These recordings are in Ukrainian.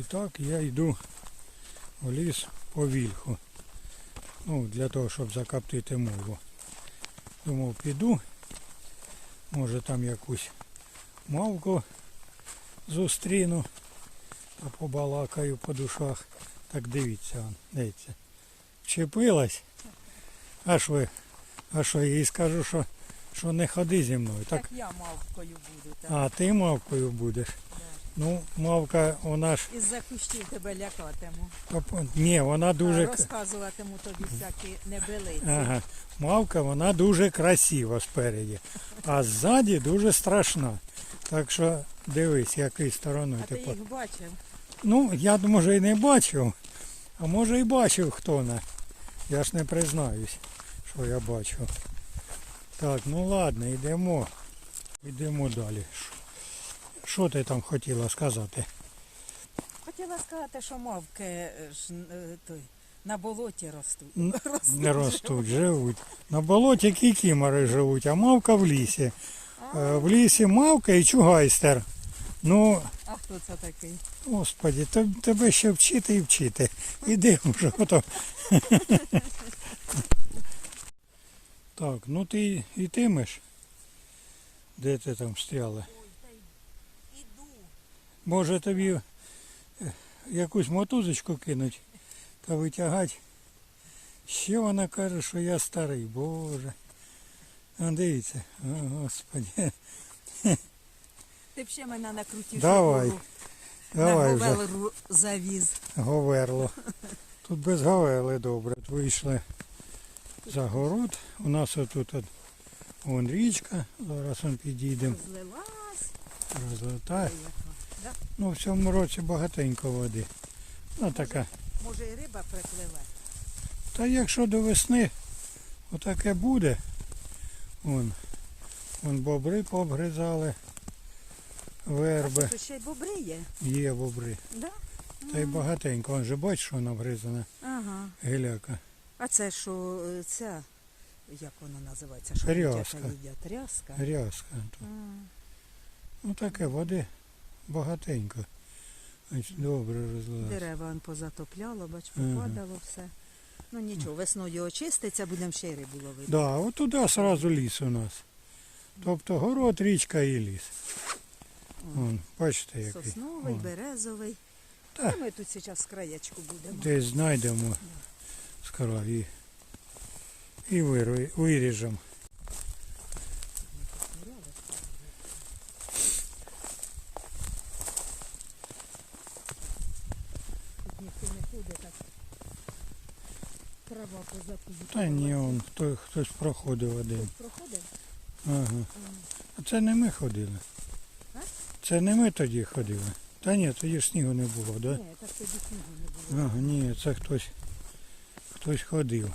І так я йду в ліс по вільху. Ну, для того, щоб закоптити мову. Думав, піду. Може там якусь мавку зустріну та побалакаю по душах. Так дивіться, он, дивіться. Вчепилась. Аж ви, а що їй скажу, що, що не ходи зі мною. Так, Так я мавкою буду. Так. а ти мавкою будеш. Ну, мавка, вона ж. Із-за кущів тебе лякатиму. Ні, вона дуже. Розказуватиму тобі всякі небелиці. Ага. Мавка, вона дуже красива спереді, а ззаді дуже страшна. Так що дивись, якою стороною А ти ти по- їх бачив? Ну, я може і не бачив, а може і бачив хто вона. Я ж не признаюсь, що я бачив. Так, ну ладно, йдемо. Йдемо далі. Що ти там хотіла сказати? Хотіла сказати, що мавки ж, е, той, на болоті ростуть. Н- Ростуть. Не ростуть, живуть. На болоті кікімори живуть, а мавка в лісі. Е, В лісі мавка і чугайстер. Ну, А хто це такий? Господі, то- тебе ще вчити і вчити. Іди вже ото. Так, ну ти йтимеш? Де ти там стріла? Може тобі е, якусь мотузочку кинуть та витягати? Ще вона каже, що я старий, Боже. А дивіться, о, Господі. Ти б ще мене накрутив. Давай, Давай на вже. завіз. Говерло. Тут без говели добре. Вийшли за город. У нас отут от, вон річка. Зараз он підійдемо. Злилась. Розлетає. Да? Ну в цьому році багатенько води. Ну така. Може і риба припливе. Та якщо до весни отаке буде, вон, вон бобри пообгризали, А верби, тут ще й бобри є. є бобри. Да? Та й багатенько. Он же бачиш, що вона обгризана Ага. геляка. А це що е, ця, як вона називається? Що Рязка. їдять? Рязка? Рязка. А, Ну таке води багатенько. Значить, Добре розлилось. Дерева он позатопляло, бач, Ага. попадало все. Ну нічого, весною очиститься, будемо ще й рибу ловити. Да, от туди одразу ліс у нас. Тобто город, річка і ліс. Вон, бачите, який. Сосновий, Вон. березовий. Так. А ми тут зараз краєчку будемо. Десь знайдемо скоро і, і виру- виріжемо. Тут ходить, так трава позакупила. Та ні, он, хто, хтось проходив один. Проходив? Ага. А це не ми ходили. А? Це не ми тоді ходили. Та ні, тоді ж снігу не було, так? Да? Ні, так тоді снігу не було. Ага, ні, це хтось, хтось ходив.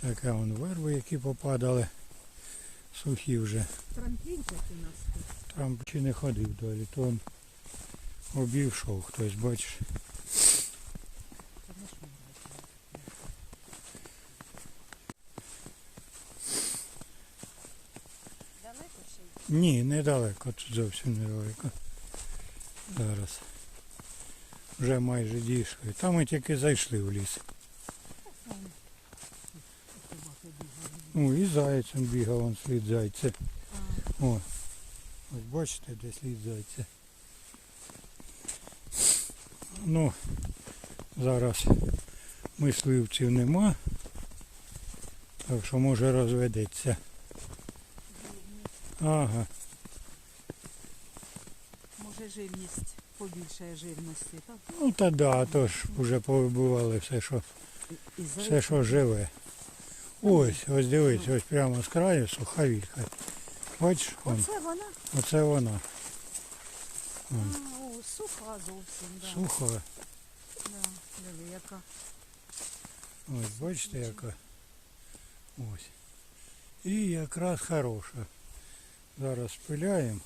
Така вон верби, які попадали. Сухі вже. Трамплінчик у нас тут. Трамп чи не ходив далі, то он обійшов хтось, бачиш. Далеко ще? Ні, недалеко, тут зовсім недалеко. Зараз. Вже майже дійшли. Там ми тільки зайшли в ліс. Ну і он бігав, он слід зайця. О, ось бачите, де слід зайця. Ну, зараз мисливців нема. Так що може розведеться. Ага. Може живність побільшає живності, так? Ну та да, то ж вже повибивали все, що, все, що живе. Ось, ось дивись, ось прямо з краю суха вілька. Бачиш, вон, Оце вона? оце вона. О, суха зовсім, да. Суха. Да, диви, яка. Ось, бачите, яка. Ось. І якраз хороша. Зараз спиляємо.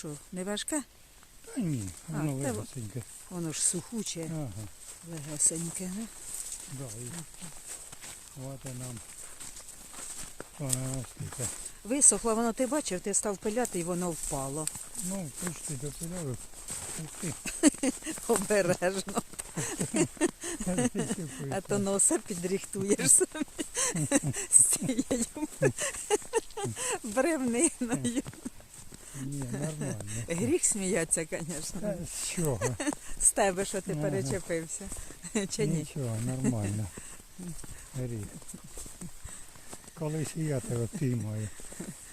Що, не важке? Та ні, А, воно та легесеньке. Воно ж сухуче, Ага, легесеньке, не? да, і хватить нам. Скільки. Висохло, воно ти бачив, ти став пиляти і воно впало. Ну, почти допиляли. Ух ти. Обережно. А то носа підріхтуєш самі з цією бревниною. Ні, нормально. Гріх сміятися, звісно. З чого? З тебе, що ти Ага. перечепився. Чи ні? Нічого, нормально. Рік. Колись і я тебе впіймаю.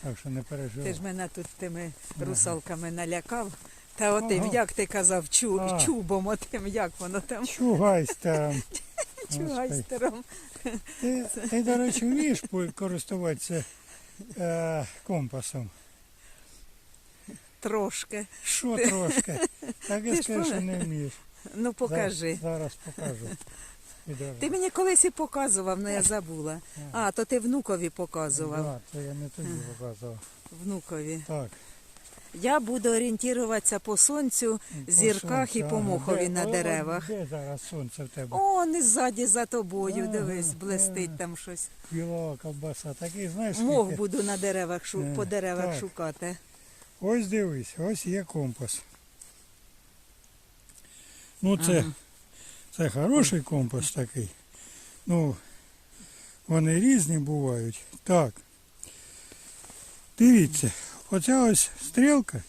Так що не Ти ж мене тут тими русалками налякав. Та отим, Ага. як ти казав, чу, А. чубом отим, як воно там, Чугайсь чугайстером. Ти, ти, до речі, вмієш по- користуватися е, компасом? Трошки. Що трошки? Так я скажу, що не вмієш. Ну покажи. Зараз, зараз покажу. Ти мені колись і показував, але я забула. А, то ти внукові показував. Да, це я не тобі показував. Внукові. Так. Я буду орієнтуватися по сонцю, по зірках і по мохові Де- на деревах. Де зараз сонце в тебе? О, не ззаді за тобою, дивись, блистить там щось. Білова ковбаса. Такий, знаєш, Мох буду на деревах шу- Е, по деревах так. шукати. Ось дивись, ось є компас. Ну це, Ага. це хороший компас такий. Ну, вони різні бувають. Так. Дивіться, оця ось стрілка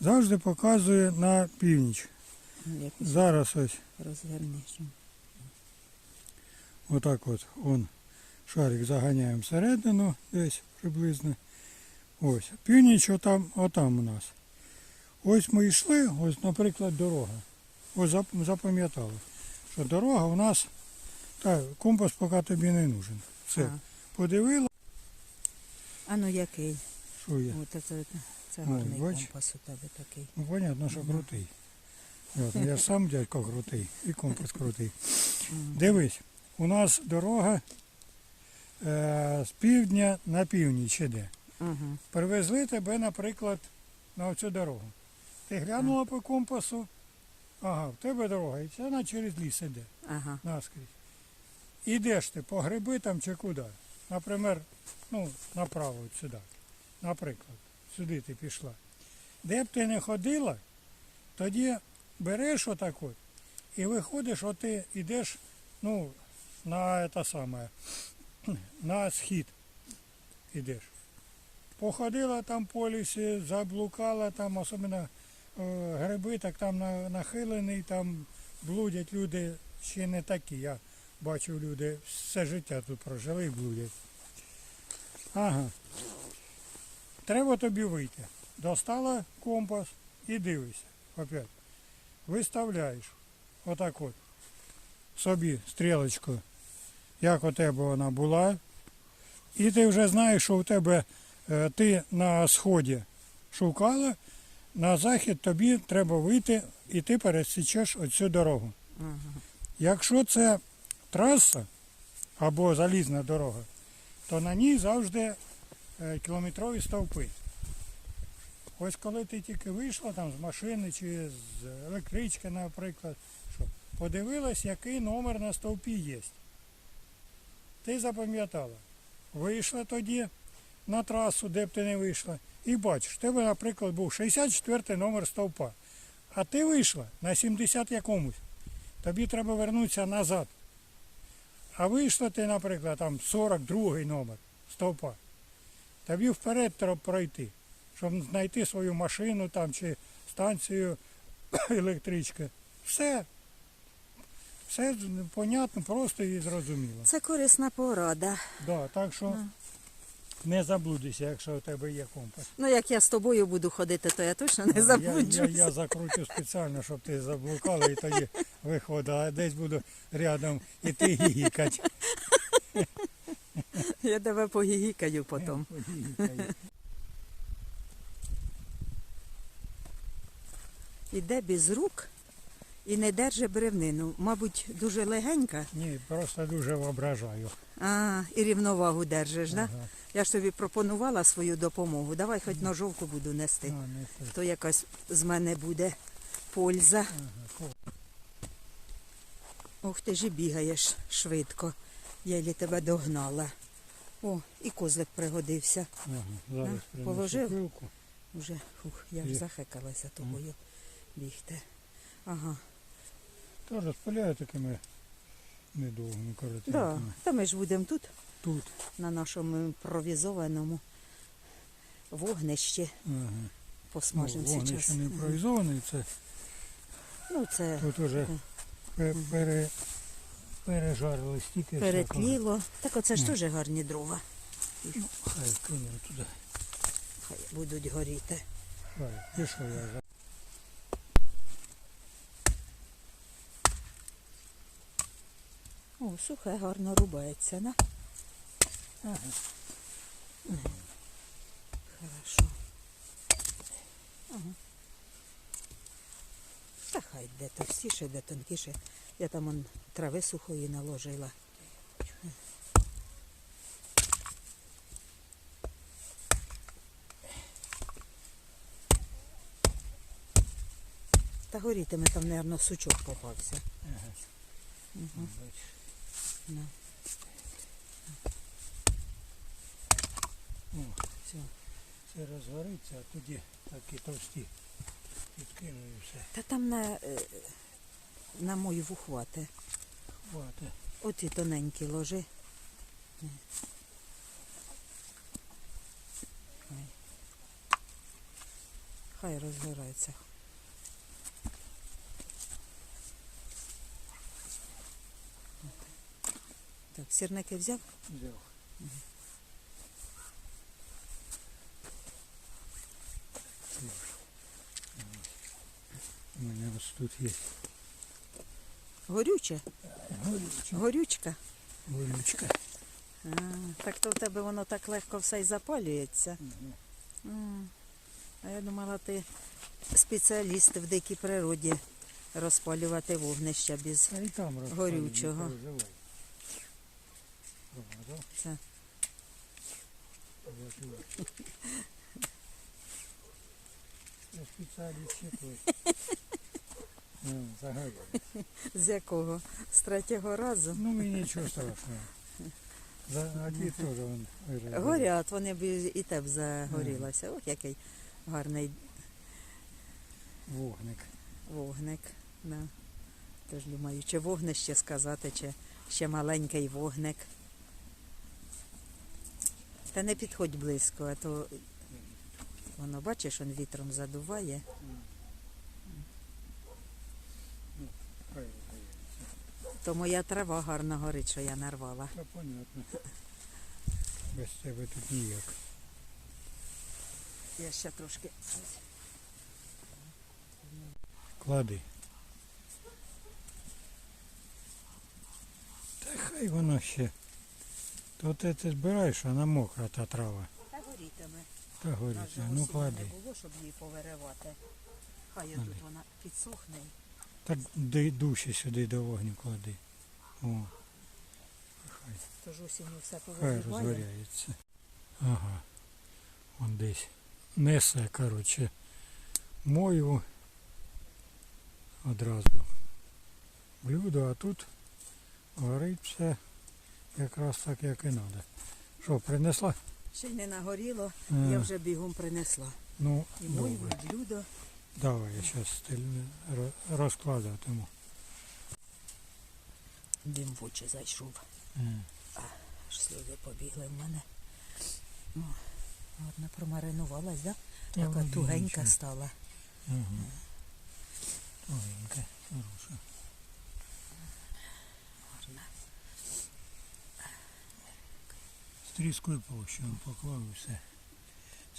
завжди показує на північ. Зараз ось розвернеш. отак от он шарик заганяємо всередину десь приблизно. Ось. Північ отам, отам у нас. Ось ми йшли, ось, наприклад, дорога. Ось запам'ятали, що дорога у нас, так, компас поки тобі не нужен. Все, А. подивила, А ну який? що є. От це, це, Ой, гарний бач. компас у тебе такий. Ну, понятно, що Ага. крутий. От, я сам дядько крутий, і компас крутий. Дивись, у нас дорога е, з півдня на північ іде. Ага. Привезли тебе, наприклад, на цю дорогу. Ти глянула по компасу, ага, в тебе дорога, і вона через ліс іде, Ага. наскрізь. Ідеш ти по гриби там чи куди? Наприклад, ну, направо от сюди. Наприклад, сюди ти пішла. Де б ти не ходила, тоді береш отак от і виходиш, от ти йдеш, ну, на саме, на схід ідеш. Походила там по лісі, заблукала там, особливо е, гриби, так там на- нахилений, там блудять люди ще не такі. Я бачив люди все життя тут прожили і блудять. Ага. Треба тобі вийти. Достала компас і дивишся. Опять. Виставляєш. Отак от. Собі стрілочку, як у тебе вона була. І ти вже знаєш, що у тебе ти на сході шукала, на захід тобі треба вийти і ти пересічеш оцю дорогу. Ага. Якщо це траса або залізна дорога, то на ній завжди е, кілометрові стовпи. Ось коли ти тільки вийшла там з машини чи з електрички, наприклад, що, подивилась, який номер на стовпі є. Ти запам'ятала. Вийшла тоді на трасу, де б ти не вийшла, і бачиш, в тебе, наприклад, був 64 номер стовпа, а ти вийшла на 70 якомусь тобі треба вернутися назад. А вийшло ти, наприклад, там 42 номер стовпа. Тобі вперед треба пройти, щоб знайти свою машину там чи станцію електрички. Все. Все понятно, просто і зрозуміло. Це корисна порада. Да, так що. Не заблудися, якщо у тебе є компас. Ну, як я з тобою буду ходити, то я точно не Я, заблуджусь. я, я закручу спеціально, щоб ти заблукала і тоді виходила, а десь буду рядом і ти гікать. Я тебе погігікаю потім. Е, Іде без рук І не держи бревнину. Мабуть, дуже легенька, Ні, просто дуже воображаю. а, і рівновагу держиш, да? Ага. Я ж тобі пропонувала свою допомогу. Давай хоч ножовку буду нести. А, не. То якась з мене буде польза. Ага, Ох, ти ж і бігаєш швидко. Я тебе догнала. О, і козлик пригодився. Ага, зараз На, положив? пилку. Уже, ух, я ж захекалася тобою бігти. Ага. Теж спиляю такими недовгими Да. Та ми ж будемо тут, Тут. на нашому імпровізованому вогнищі. Ага. Ну, Посмажемо зараз. вогнище не імпровізований, це Ну, це тут уже пе- пере, пережарили стільки. всякого. перетліло. Так оце ж теж гарні дрова. Ну, хай кинемо туди. Хай будуть горіти. Хай, пішов я вже. О, сухе гарно рубається, да? Ага. Хорошо. Ага. Та хай де товстіше, де тонкіше. Я там он трави сухої наложила. Та горітиме там, мабуть, сучок попався. Ага. Угу. Да. О, Все. це розгориться, а тоді такі товсті. Підкину і все. Та там на, е, на мою вухвати. Хватить. Оці тоненькі ложи. Хай розгорається. Так, сірники взяв? Взяв. У мене ось тут є Горюче? горючка. Горючка? Горючка. А, так то в тебе воно так легко все й запалюється. М. А я думала, ти спеціаліст в дикій природі розпалювати вогнища без А і там Горючого. Це. Я спеціаліст. Ну. З якого? З третього разу? Ну, мені нічого страшного. За, а ті теж вон виразили. Горять, вони б і і те б загорілося. Ох, який гарний Вогник. вогник. Да. Тож думаю, чи вогнище сказати, чи ще маленький вогник. Та не підходь близько, а то воно, бачиш, він вітром задуває. То моя трава гарно горить, що я нарвала. Та понятно. Без тебе тут ніяк. Я ще трошки. Клади. Та хай воно ще. То ти, ти збираєш, вона мокра та трава. Та горітиме. Та же Ну клади. не було, щоб її повиривати. Хай Клади. тут вона підсохне. Так душі сюди до вогню клади. О. Хай, Тож осінню все хай повириває. розгоряється. Ага. Он десь несе, коротше, мою одразу блюдо, а тут горить все якраз так, як і треба. Що, принесла? Ще й не нагоріло, Е, я вже бігом принесла. Ну, І мою блюдо. Давай, я зараз розкладатиму. Дим в очі зайшов. М. Аж сльози побігли в мене. О, гарно промаринувалась, да? Та Така тугенька стала. Ага. Тугенька, хороша. Гарна. З тріскою площею поклав і все.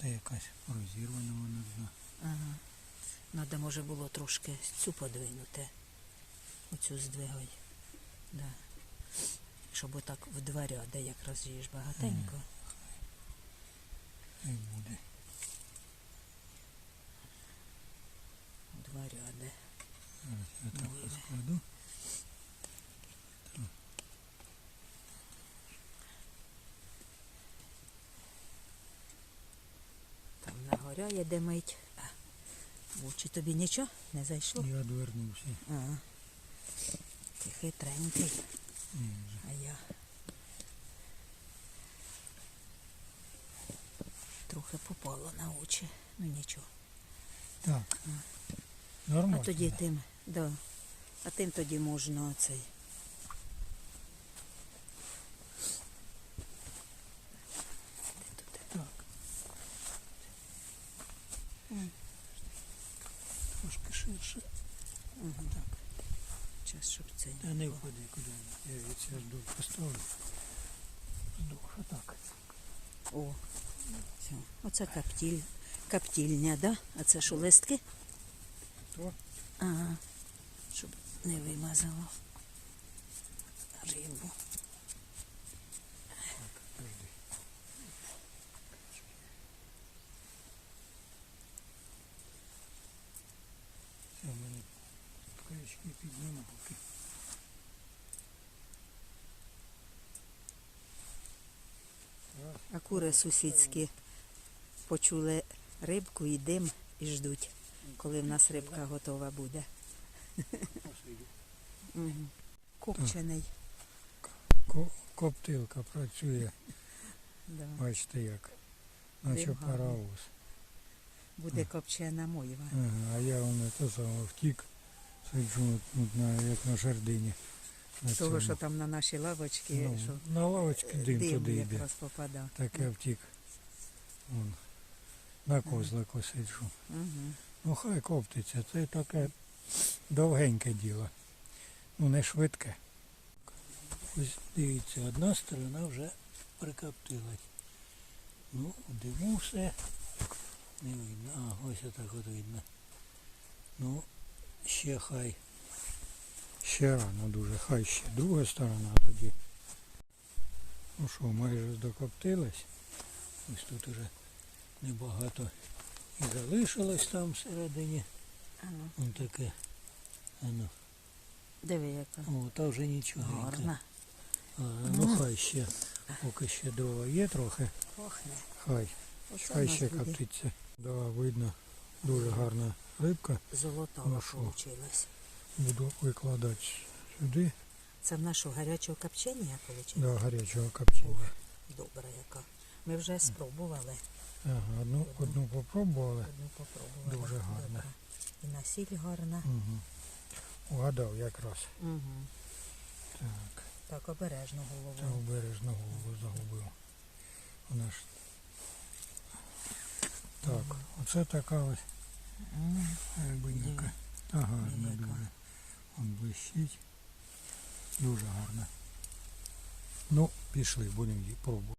Це якась розірвана вона вже. Ага. Надо, може, було трошки цю подвинути. Оцю здвигай. Да. Щоб отак в дверя, де якраз їж багатенько. І буде. В дверя, де. Зараз я так розкладу. Там нагоряє де мить. А, в очі тобі нічого не зайшло? Я одвернувся. Ага. Ти хитренький, Ні, вже. а я. Трохи попало на очі. Ну нічого. Так. А Нормально. тоді тим, да. А тим тоді можна цей. Де тут? Так. М. Трошки ширше. Угу. Так. Час, щоб цей. Та не впади куди. Я від цього жду поставлю. Здох, так. О, все. Оце каптіль. Каптільня, да? А це що, листки? То? Ага. Щоб не вимазало рибу. Крючки підніму поки. А кури сусідські почули рибку і дим і ждуть, коли в нас рибка готова буде. Копчений. Коптилка працює, Да. бачите як. Наче паровоз. Буде копчена мойва. Ага, а я воно те саме втік, сиджу тут на, як на жердині. На Того, що там на нашій лавочці, ну, що на лавочці дим, дим туди йде. Так я втік. Вон, на козлику сиджу. Угу. Ну хай коптиться, це таке довгеньке діло. Ну не швидке. Ось дивіться, одна сторона вже прикоптилась. Ну, диму все. Не видно. А, ось отак от видно. Ну, ще хай. Ще рано дуже, хай ще друга сторона тоді. Ну що, майже докоптилась. Ось тут уже небагато і залишилось там всередині. Ану, Вон таке. Ану. диви, яка О, та вже нічого. гарна. А, ну хай ще, поки ще дрова є трохи, Пахне. хай, Оце хай ще буде коптиться. Да, видно, дуже гарна рибка. золотава Ну, получилась. Буду викладати сюди, Це в нашого гарячого копчення вийшло? до гарячого копчення. Добра яка. Ми вже спробували. Ага, одну, одну попробували. Одну попробували. Дуже гарна. І насіль гарна. Угу. Угадав якраз. Угу. Так, Так, обережно голову. обережно голову загубив. Вона ж. Так, оце така ось М, рибиняка. Та гарна Яка. дуже. Он блищить. Дуже гарна. Ну, пішли, будемо її пробувати.